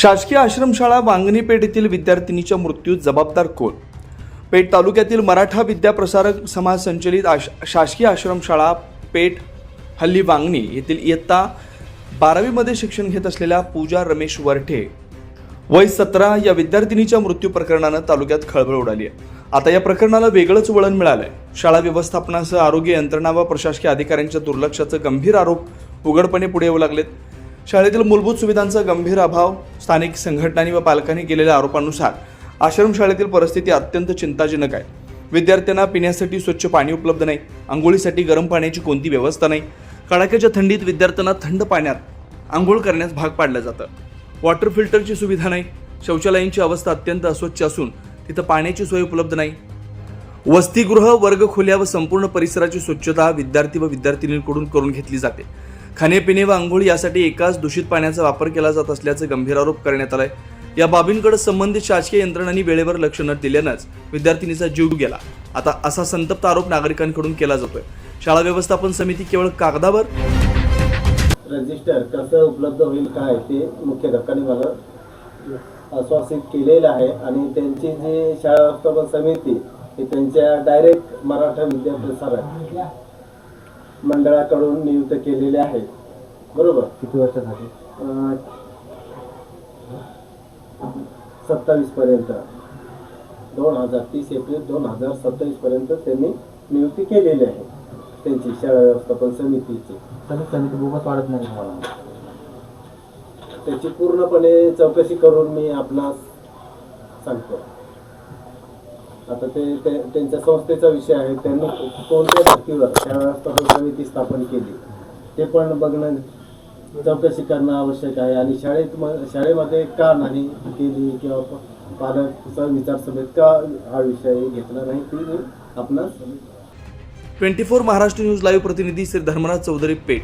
शासकीय आश्रमशाळा वांगणी पेठ येथील विद्यार्थिनीच्या मृत्यूत जबाबदार कोण? पेठ तालुक्यातील मराठा विद्याप्रसारक समाज संचलित आश शासकीय आश्रमशाळा पेठ हल्ली वांगणी येथील इयत्ता बारावीमध्ये शिक्षण घेत असलेल्या पूजा रमेश वरठे वय सतरा या विद्यार्थिनीच्या मृत्यू प्रकरणानं तालुक्यात खळबळ उडाली आहे. आता या प्रकरणाला वेगळंच वळण मिळालं आहे शाळा व्यवस्थापनासह आरोग्य यंत्रणा व प्रशासकीय अधिकाऱ्यांच्या दुर्लक्षाचं गंभीर आरोप उघडपणे पुढे येऊ लागलेत. शाळेतील मूलभूत सुविधांचा गंभीर अभाव स्थानिक संघटनांनी व पालकांनी केलेल्या आरोपानुसार आश्रमशाळेतील परिस्थिती अत्यंत चिंताजनक आहे. विद्यार्थ्यांना पिण्यासाठी स्वच्छ पाणी उपलब्ध नाही आंघोळीसाठी गरम पाण्याची कोणती व्यवस्था नाही. कडाक्याच्या थंडीत विद्यार्थ्यांना थंड पाण्यात आंघोळ करण्यास भाग पाडलं जातं. वॉटर फिल्टरची सुविधा नाही शौचालयांची अवस्था अत्यंत अस्वच्छ असून तिथं पाण्याची सोय उपलब्ध नाही. वसतिगृह वर्गखोल्या व संपूर्ण परिसराची स्वच्छता विद्यार्थी व विद्यार्थिनींकडून करून घेतली जाते. खाणेपिणे व आंघोळ यासाठी एकाच दूषित पाण्याचा वापर केला जात असल्याचं गंभीर आरोप करण्यात आलाय. या बाबींकडे संबंधित शासकीय यंत्रणांनी वेळेवर लक्ष न दिल्यानंच विद्यार्थिनीचा जीव गेला. आता असा संतप्त आरोप नागरिकांकडून केला जातोय. शाळा व्यवस्थापन समिती केवळ कागदावर? रजिस्टर कसं उपलब्ध होईल काय ते मुख्याध्यापकांनी मला आश्वासित केलेलं आहे आणि त्यांची जी शाळा व्यवस्थापन समिती ही त्यांच्या डायरेक्ट मराठा विद्याप्रसारक मंडळाकडून नियुक्त केलेले आहे बरोबर? किती वर्षासाठी? सत्तावीस पर्यंत. दोन हजार तीस एप्रिल दोन हजार सत्तावीस पर्यंत त्यांनी नियुक्ती केलेली आहे त्यांची शाळा व्यवस्थापन समितीची. समिती बोगस वाढत नाही. त्याची पूर्णपणे चौकशी करून मी आपणास सांगतो. आता ते त्यांच्या संस्थेचा विषय आहे. त्यांनी कोणत्या धर्तीवर शाळा समिती स्थापन केली? ते पण बघणं चौकशी करणं आवश्यक आहे. आणि शाळेत शाळेमध्ये का नाही केली किंवा पालकचा पालक विचार सभेत का हा विषय घेतला नाही ती मी twenty four Maharashtra news live प्रतिनिधी श्री धर्मराज चौधरी पेठ.